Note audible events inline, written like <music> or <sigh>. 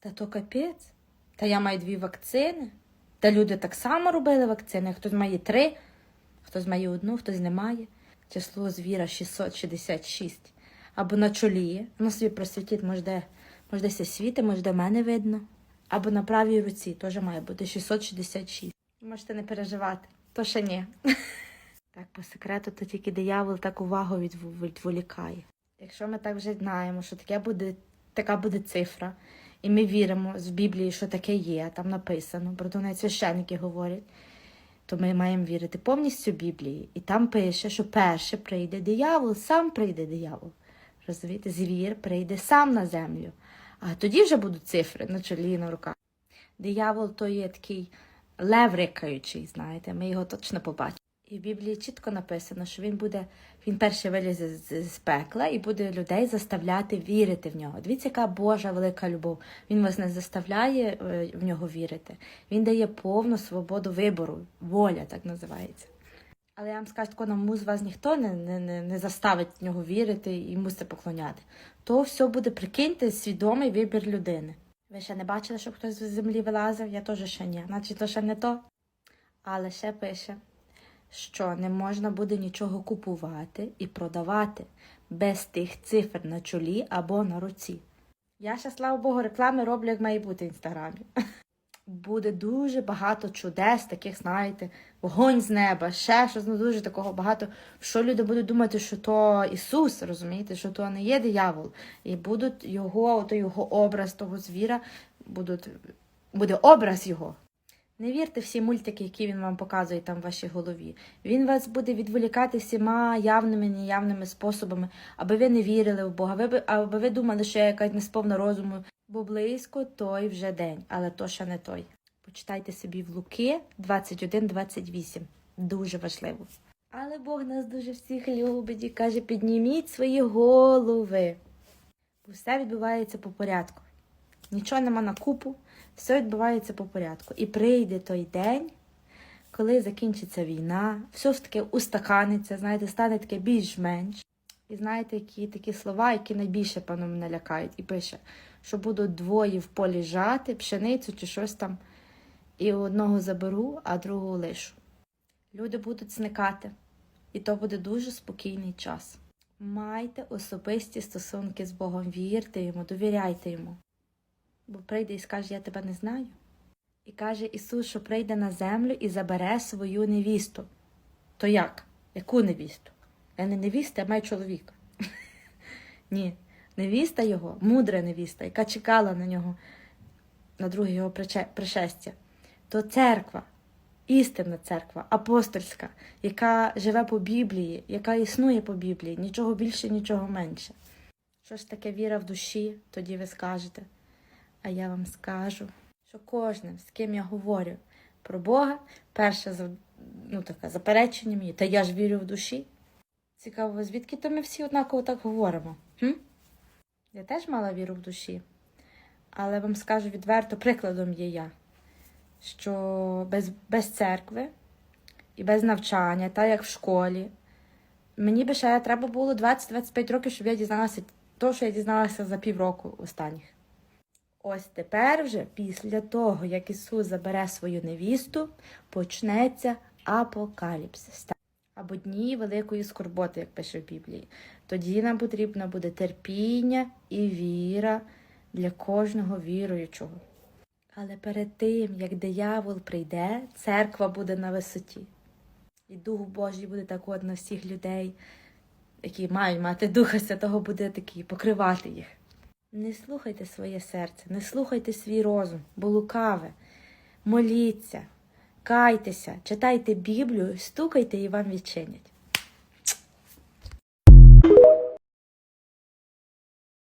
Та то капець. Та я маю дві вакцини. Та люди так само робили вакцини. Хтось має три, хтось має одну, хтось не має. Число звіра 666. Або на чолі. Ну собі просвітіть, може, де, може десь світи, може, де мене видно. Або на правій руці теж має бути 666. Можете не переживати. То ще ні. <laughs> Так, по секрету, то тільки диявол так увагу відв- відволікає. Якщо ми так вже знаємо, що таке буде, така буде цифра, і ми віримо в Біблії, що таке є, там написано, про священники говорять, то ми маємо вірити повністю Біблії. І там пише, що перше прийде диявол, сам прийде диявол. Розумієте, звір прийде сам на землю. А тоді вже будуть цифри на чолі на руках. Диявол то є такий лев рикаючий, знаєте, ми його точно побачимо. І в Біблії чітко написано, що він буде, він перше вилізе з, з пекла і буде людей заставляти вірити в нього. Дивіться, яка Божа велика любов. Він вас не заставляє е, в нього вірити. Він дає повну свободу вибору, воля так називається. Але я вам скажу, тако на муз вас ніхто не, не, не, заставить в нього вірити і мусите поклоняти. То все буде, прикиньте, свідомий вибір людини. Ви ще не бачили, щоб хтось з землі вилазив? Я теж ще ні. Значить, то ще не то. Але ще пише, що не можна буде нічого купувати і продавати без тих цифр на чолі або на руці. Я ще, слава Богу, реклами роблю, як має бути в інстаграмі. <laughs> Буде дуже багато чудес, таких, знаєте, вогонь з неба, ще щось ну, дуже такого багато. Що люди будуть думати, що то Ісус, розумієте, що то не є диявол. І будуть його, ото його образ того звіра, будуть, буде образ його. Не вірте всі мультики, які він вам показує там в вашій голові. Він вас буде відволікати всіма явними, і неявними способами, аби ви не вірили в Бога, ви би- аби ви думали, що я якась несповна розуму, бо близько той вже день, але то ще не той. Почитайте собі в Луки 21-28. Дуже важливо. Але Бог нас дуже всіх любить і каже: підніміть свої голови. Бо все відбувається по порядку. Нічого нема на купу, все відбувається по порядку. І прийде той день, коли закінчиться війна, все ж таки устаканиться, знаєте, стане таке більш-менш. І знаєте, які такі слова, які найбільше, певно, мене лякають. І пише, що будуть двоє в полі жати, пшеницю чи щось там, і одного заберу, а другого лишу. Люди будуть зникати, і то буде дуже спокійний час. Майте особисті стосунки з Богом, вірте йому, довіряйте йому. Бо прийде і скаже, я тебе не знаю. І каже Ісус, що прийде на землю і забере свою невісту. То як? Яку невісту? Я не невіста, я маю чоловіка. <laughs> Ні, невіста його, мудра невіста, яка чекала на нього, на друге його пришестя. То церква, істинна церква, апостольська, яка живе по Біблії, яка існує по Біблії, нічого більше, нічого менше. Що ж таке віра в душі, тоді ви скажете. А я вам скажу, що кожним, з ким я говорю про Бога, перше ну, таке заперечення мені, та я ж вірю в душі. Цікаво, звідки то ми всі однаково так говоримо? Хм? Я теж мала віру в душі. Але вам скажу відверто, прикладом є я, що без, без церкви і без навчання, так як в школі, мені би ще треба було 20-25 років, щоб я дізналася те, що я дізналася за півроку останніх. Ось тепер вже, після того, як Ісус забере свою невісту, почнеться апокаліпсис. Або дні великої скорботи, як пише в Біблії. Тоді нам потрібно буде терпіння і віра для кожного віруючого. Але перед тим, як диявол прийде, церква буде на висоті. І Дух Божий буде так от на всіх людей, які мають мати Духа Святого, буде такий покривати їх. Не слухайте своє серце, не слухайте свій розум, бо лукаве. Моліться, кайтеся, читайте Біблію, стукайте і вам відчинять.